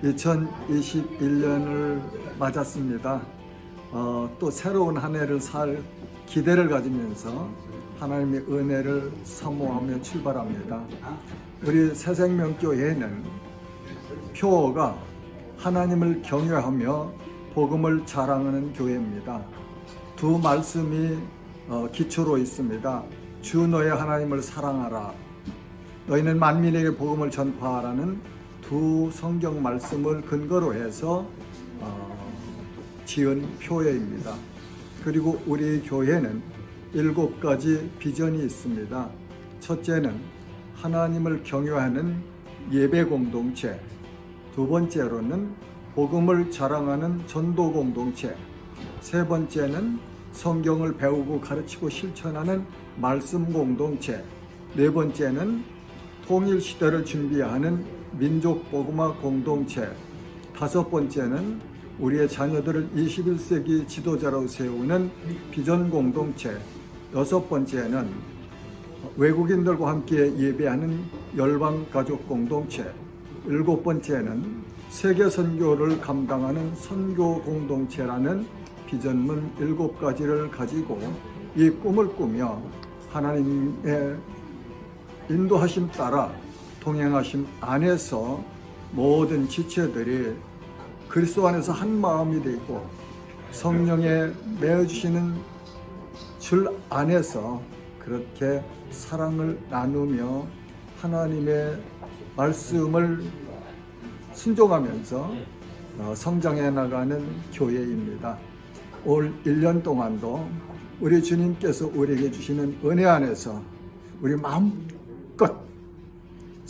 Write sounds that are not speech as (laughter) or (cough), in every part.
샬롬. 네. 2021년을 맞았습니다. 어, 또 새로운 한 해를 살 기대를 가지면서 하나님의 은혜를 사모하며 출발합니다. 우리 새생명교회는 표어가 하나님을 경외하며 복음을 자랑하는 교회입니다. 두 말씀이 어, 기초로 있습니다. 주 너의 하나님을 사랑하라. 너희는 만민에게 복음을 전파하라는 두 성경 말씀을 근거로 해서 어, 지은 표회입니다. 그리고 우리 교회는 일곱 가지 비전이 있습니다. 첫째는 하나님을 경외하는 예배 공동체. 두 번째로는 복음을 자랑하는 전도 공동체. 세 번째는 성경을 배우고 가르치고 실천하는 말씀 공동체. 네 번째는 통일 시대를 준비하는 민족 복음화 공동체. 다섯 번째는 우리의 자녀들을 21세기 지도자로 세우는 비전 공동체. 여섯 번째는 외국인들과 함께 예배하는 열방 가족 공동체. 일곱 번째는 세계 선교를 감당하는 선교 공동체라는 비전문 일곱 가지를 가지고 이 꿈을 꾸며 하나님의 인도하심 따라 동행하심 안에서 모든 지체들이 그리스도 안에서 한 마음이 되고 성령에 매어 주시는 줄 안에서 그렇게 사랑을 나누며 하나님의 말씀을 순종하면서 어, 성장해 나가는 교회입니다. 올 1년 동안도 우리 주님께서 우리에게 주시는 은혜 안에서 우리 마음껏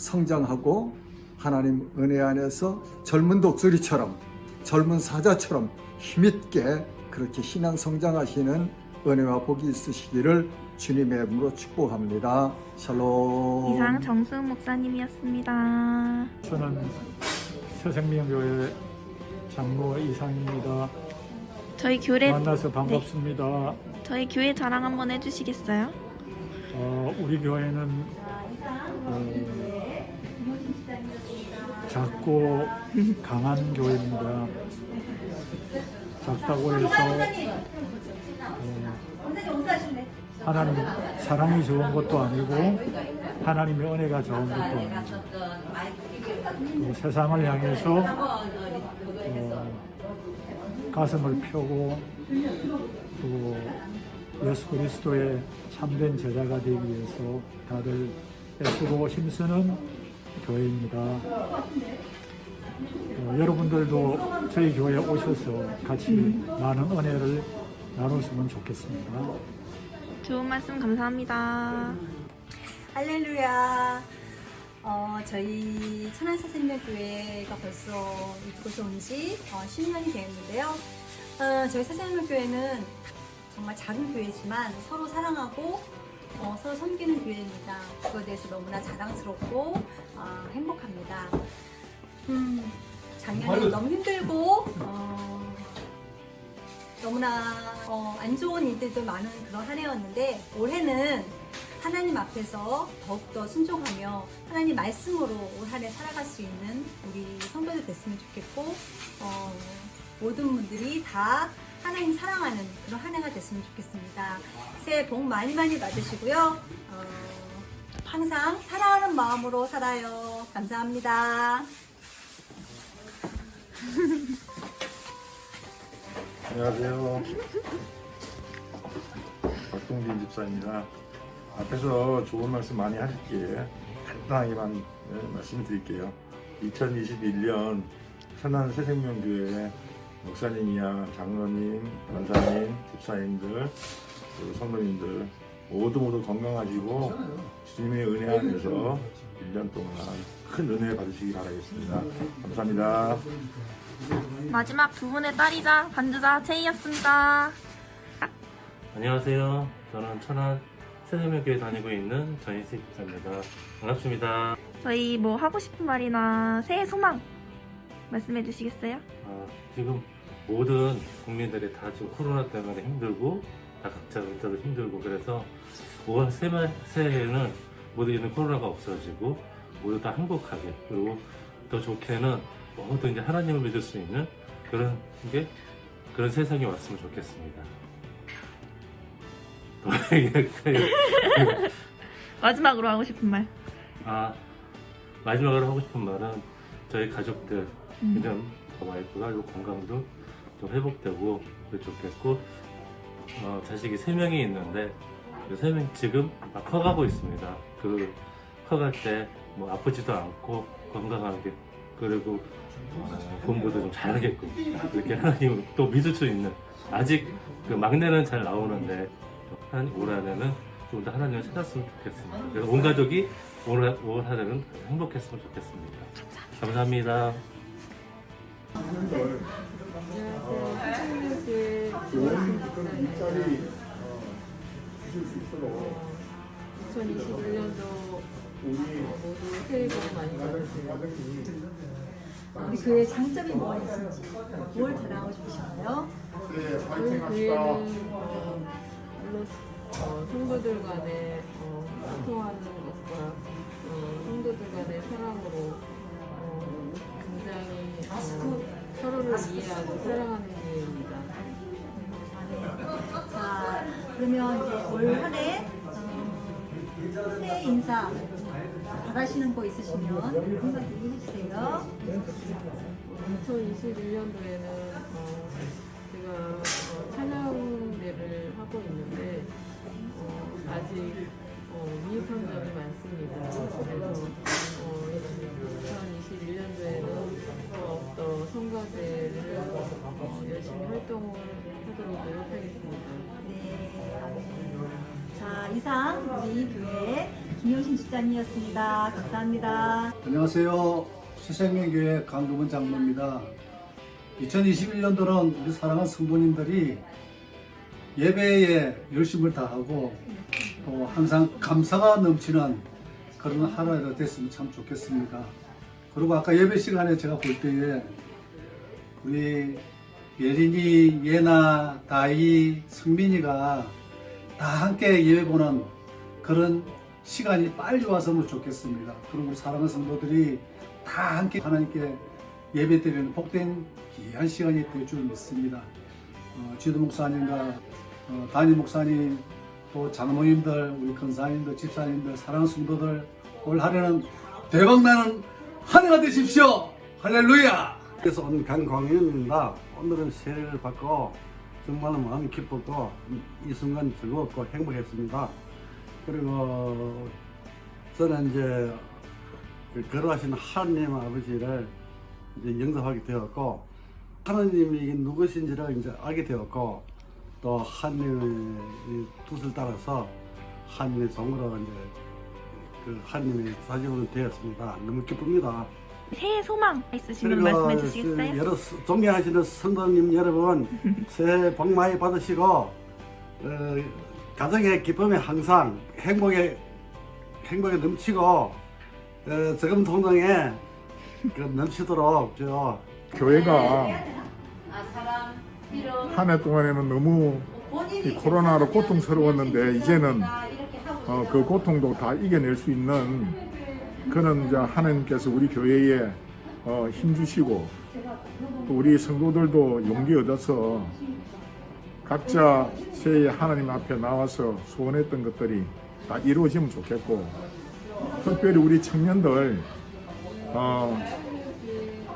성장하고 하나님 은혜 안에서 젊은 독수리처럼 젊은 사자처럼 힘있게 그렇게 신앙 성장하시는 은혜와 복이 있으시기를 주님의 이름으로 축복합니다. 샬롬. 이상 정수은 목사님이었습니다. 저는 새생명교회 장로 이상입니다. 저희 교회 만나서 반갑습니다. 저희 교회 자랑 한번 해주시겠어요? 어, 우리 교회는 어, 작고 강한 교회입니다. 작다고 해서 어, 하나님 사랑이 좋은 것도 아니고 하나님의 은혜가 좋은 것도 아니죠. 그 세상을 향해서 어, 가슴을 펴고 또 예수 그리스도의 참된 제자가 되기 위해서 다들 애쓰고 힘쓰는 교회입니다. 어, 여러분들도 저희 교회에 오셔서 같이 많은 은혜를 나눴으면 좋겠습니다. 좋은 말씀 감사합니다. 할렐루야. 어, 저희 천안사생명교회가 벌써 이곳에 온지 10년이 되었는데요. 어, 저희 사생명교회는 정말 작은 교회지만 서로 사랑하고 어, 서로 섬기는 교회입니다. 그거에 대해서 너무나 자랑스럽고 어, 행복합니다. 음, 작년에 너무 힘들고 어, 너무나 어, 안 좋은 일들도 많은 그런 한 해였는데 올해는 하나님 앞에서 더욱더 순종하며 하나님 말씀으로 올 한 해 살아갈 수 있는 우리 성도들 됐으면 좋겠고 어, 모든 분들이 다 하나님 사랑하는 그런 한 해가 됐으면 좋겠습니다. 새해 복 많이 많이 받으시고요. 어, 항상 사랑하는 마음으로 살아요. 감사합니다. 안녕하세요. 박동진 집사입니다. 앞에서 좋은 말씀 많이 하셨기에 간단하게만 네, 말씀드릴게요. 2021년 천안 새생명교회 목사님이야 장로님, 권사님, 집사님들, 그리고 성도님들 모두 모두 건강하시고 주님의 은혜 안에서 1년 동안 큰 은혜 받으시기 바라겠습니다. 감사합니다. 마지막 두 분의 딸이자 반주자 채이였습니다. 안녕하세요. 저는 천안 새생명교회 다니고 있는 전인식 집사입니다. 반갑습니다. 저희 뭐 하고 싶은 말이나 새해 소망 말씀해 주시겠어요? 아, 지금 모든 국민들이 다 지금 코로나 때문에 힘들고 다 각자 각자로 힘들고 그래서 5월 새해, 새해에는 모두 있는 코로나가 없어지고 모두 다 행복하게 그리고 더 좋게는 모두 이제 하나님을 믿을 수 있는 그런 게 그런 세상이 왔으면 좋겠습니다. 더 (laughs) 얘기할까요? 마지막으로 하고 싶은 말. 아 마지막으로 하고 싶은 말은 저희 가족들 음. 그냥 와이프가 요 건강도 좀 회복되고 좋겠고 어, 자식이 세 명이 있는데 그 세 명 지금 막 커가고 있습니다. 그 커갈 때 뭐 아프지도 않고 건강하게 그리고 어, 공부도 좀 잘하겠고 이렇게 하나님 또 믿을 수 있는 아직 그 막내는 잘 나오는데 하나님 올 한해는 좀 더 하나님을 찾았으면 좋겠습니다. 그래서 온 가족이 올, 한- 올 한해는 행복했으면 좋겠습니다. 감사합니다. 좋은 일자리 주실 수 있도록 2021년도 우리 교회 장점이 뭐가 있는지, 뭘 자랑하고 싶으신가요? 네, 저희 어, 물론 어, 성도들 간에 어, 소통하는 것과 어, 성도들 간의 사랑으로 어, 굉장히 어, 서로를 이해하고 사랑하는 교회입니다. 자, 그러면 이제 올 한해 어, 새해 인사 바라시는 거 있으시면 한마디 해주세요. 2021년도에는 어, 제가 어, 찬양대를 하고 있는데 어, 아직 어, 미흡한 점이 많습니다. 그래서 더욱더 성가대를 어, 열심히 활동을 하도록 노력하겠습니다. 네. 자, 이상 우리 교회 김효신 집장이었습니다. 감사합니다. 안녕하세요. 새생명교회 강금원 장로입니다. 2021년도는 우리 사랑하는 성도님들이 예배에 열심을 다하고 또 항상 감사가 넘치는 그런 하루가 됐으면 참 좋겠습니다. 그리고 아까 예배 시간에 제가 볼 때에 우리 예린이, 예나, 다이, 성민이가 다 함께 예배 보는 그런 시간이 빨리 왔으면 좋겠습니다. 그리고 사랑하는 성도들이 다 함께 하나님께 예배 드리는 복된 귀한 시간이 될 줄 믿습니다. 어, 지도 목사님과 어, 담임 목사님 또 장로님들 우리 권사님들 집사님들 사랑하는 성도들 올 한해는 대박나는 한 해가 되십시오. 할렐루야. 그래서 온 강광현입니다. 오늘은 세례를 받고 정말 마음이 기뻤고 이 순간 즐거웠고 행복했습니다. 그리고 저는 이제 그 거룩하신 하나님 아버지를 이제 영접하게 되었고 하나님이 이게 누구신지를 이제 알게 되었고 또 하나님의 이 뜻을 따라서 하나님의 종으로 이제 그 하나님의 사직으로 되었습니다. 너무 기쁩니다. 새해 소망 있으시면 말씀해 그 주시겠어요? 여러 스- 존경하시는 성도님 여러분 (laughs) 새해 복 많이 받으시고 어, 가정의 기쁨에 항상 행복에 행복에 넘치고 어, 저금 통장에 그 넘치도록 저 교회가 한 해 동안에는 너무 이 코로나로 고통스러웠는데 이제는 어, 그 고통도 다 이겨낼 수 있는 그런 이제 하나님께서 우리 교회에 어, 힘 주시고 또 우리 성도들도 용기 얻어서 각자 새해 하나님 앞에 나와서 소원했던 것들이 다 이루어지면 좋겠고 특별히 우리 청년들 어,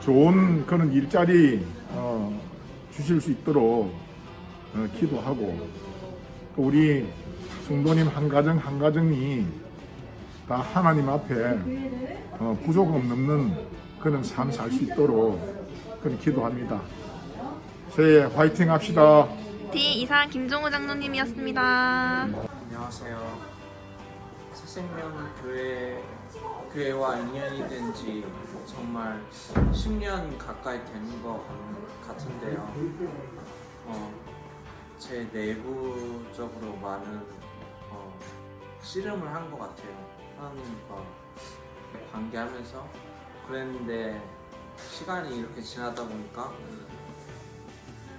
좋은 그런 일자리 어, 주실 수 있도록 어, 기도하고 또 우리 성도님 한 가정 한 가정이 다 하나님 앞에 어, 부족 없는 그런 삶 살 수 있도록 그런 기도합니다. 새해 화이팅 합시다. D 이상 김종우 장로님이었습니다. 안녕하세요. 새생명 교회 교회와 인연이 된 지 정말 10년 가까이 되는 것 같은데요. 어, 제 내부적으로 많은 어, 씨름을 한 것 같아요. 하나님과 관계하면서 그랬는데 시간이 이렇게 지나다 보니까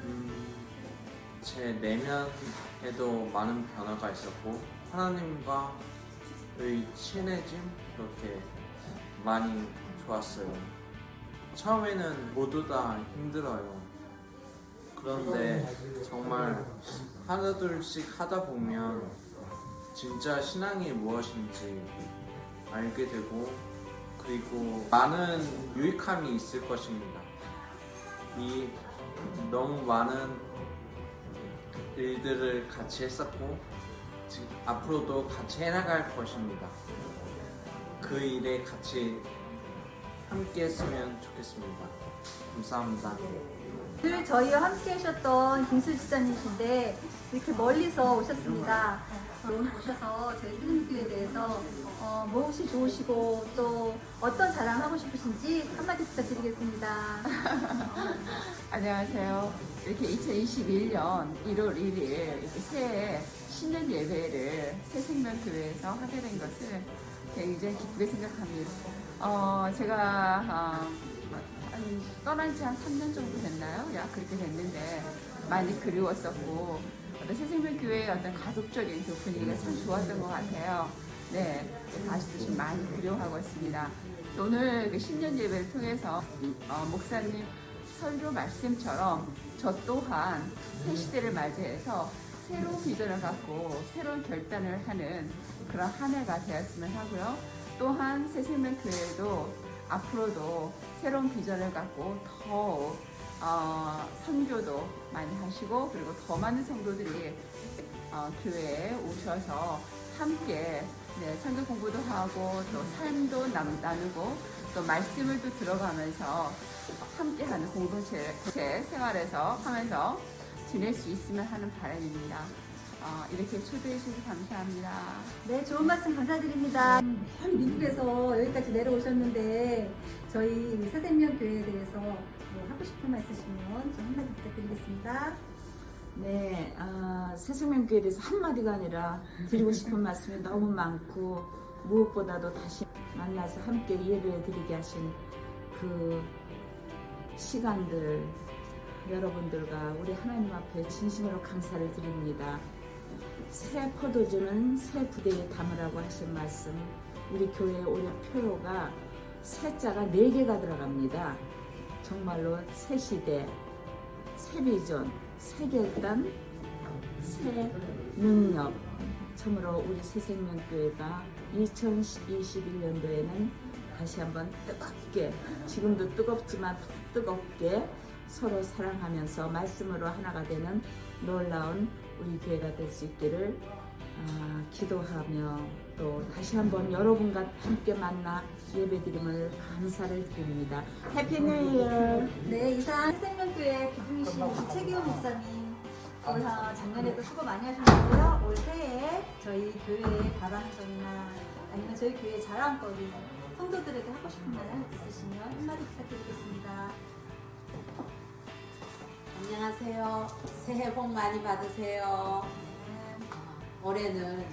음, 제 내면에도 많은 변화가 있었고 하나님과의 친해짐 그렇게 많이 좋았어요. 처음에는 모두 다 힘들어요. 그런데 정말 하나둘씩 하다 보면 진짜 신앙이 무엇인지 알게 되고 그리고 많은 유익함이 있을 것입니다. 이 너무 많은 일들을 같이 했었고 앞으로도 같이 해나갈 것입니다. 그 일에 같이 함께 했으면 좋겠습니다. 감사합니다. 늘 저희와 함께 하셨던 김수 지사님이신데 이렇게 멀리서 오셨습니다. 오늘 오셔서 저희 흐름교에 대해서 어, 무엇이 좋으시고 또 어떤 자랑 하고 싶으신지 한마디 부탁드리겠습니다. (laughs) 안녕하세요. 이렇게 2021년 1월 1일 이렇게 새해 신년 예배를 새생명교회에서 하게 된 것을 굉장히 기쁘게 생각합니다. 어, 제가 어, 한, 떠난 지 한 3년 정도 됐나요? 약 그렇게 됐는데 많이 그리웠었고 어떤 새생명 교회의 어떤 가족적인 그 분위기가 참 좋았던 것 같아요. 네, 아직도 좀 많이 그리워하고 있습니다. 오늘 그 신년 예배를 통해서 어, 목사님 설교 말씀처럼 저 또한 새 시대를 맞이해서 새로운 비전을 갖고 새로운 결단을 하는 그런 한 해가 되었으면 하고요. 또한 새생명 교회도 앞으로도 새로운 비전을 갖고 더욱 어, 선교도 많이 하시고 그리고 더 많은 성도들이 어, 교회에 오셔서 함께 네, 선교 공부도 하고 또 삶도 남- 나누고 또 말씀을 또 들어가면서 함께하는 공동체 생활에서 하면서 지낼 수 있으면 하는 바람입니다. 어, 이렇게 초대해 주셔서 감사합니다. 네, 좋은 말씀 감사드립니다. 멀리 미국에서 여기까지 내려오셨는데 저희 새생명 교회에 대해서 뭐 하고 싶은 말 있으시면 좀 한마디 부탁드리겠습니다. 네, 아, 새생명교회에 대해서 한마디가 아니라 드리고 싶은 말씀이 너무 많고 무엇보다도 다시 만나서 함께 예배 드리게 하신 그 시간들 여러분들과 우리 하나님 앞에 진심으로 감사를 드립니다. 새 포도주는 새 부대에 담으라고 하신 말씀 우리 교회 올해 표가 새 자가 네개가 들어갑니다. 정말로 새 시대, 새 비전, 새 결단, 새 능력. 참으로 우리 새생명교회가 2021년도에는 다시 한번 뜨겁게 지금도 뜨겁지만 더 뜨겁게 서로 사랑하면서 말씀으로 하나가 되는 놀라운 우리 교회가 될 수 있기를 아, 기도하며 또 다시 한번 여러분과 함께 만나 예배드림을 감사를 드립니다. 해피 뉴 이어! 네, 이상 새생명교회 기둥이신 최기호 목사님 올 한- 작년에도 수고 많이 하셨고요. 올 새해 저희 교회의 바라는 점이나 아니면 저희 교회 자랑거리 성도들에게 하고 싶은 말 있으시면 한마디 부탁드리겠습니다. 안녕하세요. 새해 복 많이 받으세요. 올해는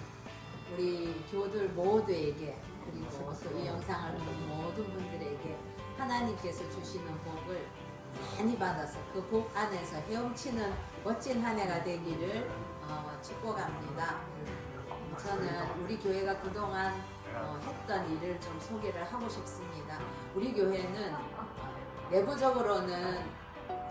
우리 교들 모두에게 그리고 또 이 영상을 보는 모든 분들에게 하나님께서 주시는 복을 많이 받아서 그 복 안에서 헤엄치는 멋진 한 해가 되기를 어, 축복합니다. 저는 우리 교회가 그동안 어, 했던 일을 좀 소개를 하고 싶습니다. 우리 교회는 내부적으로는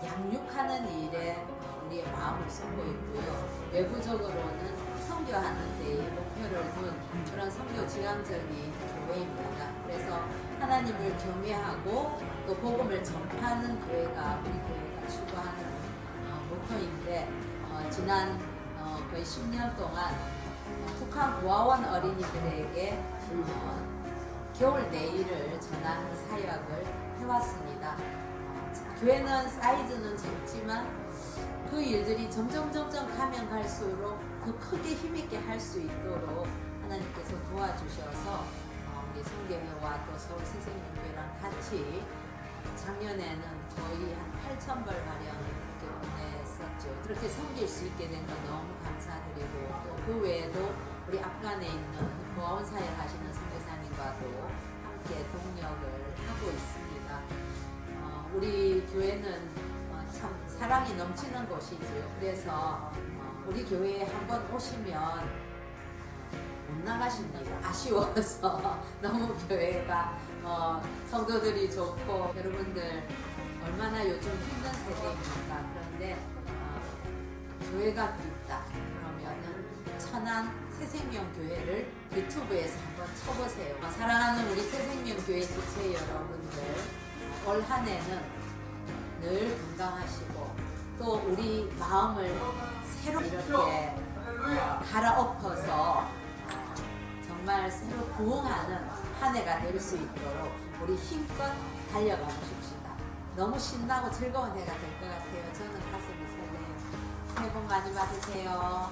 양육하는 일에 우리의 마음을 쏟고 있고요. 외부적으로는 선교하는 데에 둔 그런 선교 지향적인 교회입니다. 그래서 하나님을 경외하고 또 복음을 전파하는 교회가 우리 교회가 추구하는 어, 모토인데 어, 지난 어, 거의 10년 동안 어, 북한 고아원 어린이들에게 어, 겨울 내일을 전하는 사역을 해왔습니다. 교회는 사이즈는 작지만 그 일들이 점점 점점 가면 갈수록 더 크게 힘있게 할 수 있도록 하나님께서 도와주셔서 어, 우리 성교회와 또 서울 새생명교회랑 같이 작년에는 거의 한 8천 벌 가량 이렇게 보냈었죠. 그렇게 섬길 수 있게 된 건 너무 감사드리고 또 그 외에도 우리 앞간에 있는 고아원 사역 하시는 선교사님과도 함께 동력을 하고 있습니다. 어, 우리 교회는 어, 참 사랑이 넘치는 곳이죠. 그래서 어, 우리 교회에 한번 오시면 못 나가십니다. 아쉬워서 (laughs) 너무 교회가 어, 성도들이 좋고 여러분들 얼마나 요즘 힘든 세대입니까? 그런데 어, 교회가 있다 그러면은 천안 새생명 교회를 유튜브에서 한번 쳐보세요. 어, 사랑하는 우리 새생명 교회 지체 여러분들 올 한해는 늘 건강하시고 또 우리 마음을 이렇게 어, 갈아엎어서 정말 새로 부흥하는 한 해가 될 수 있도록 우리 힘껏 달려가 보십시다. 너무 신나고 즐거운 해가 될 것 같아요. 저는 가슴이 설레요. 새해 복 많이 받으세요.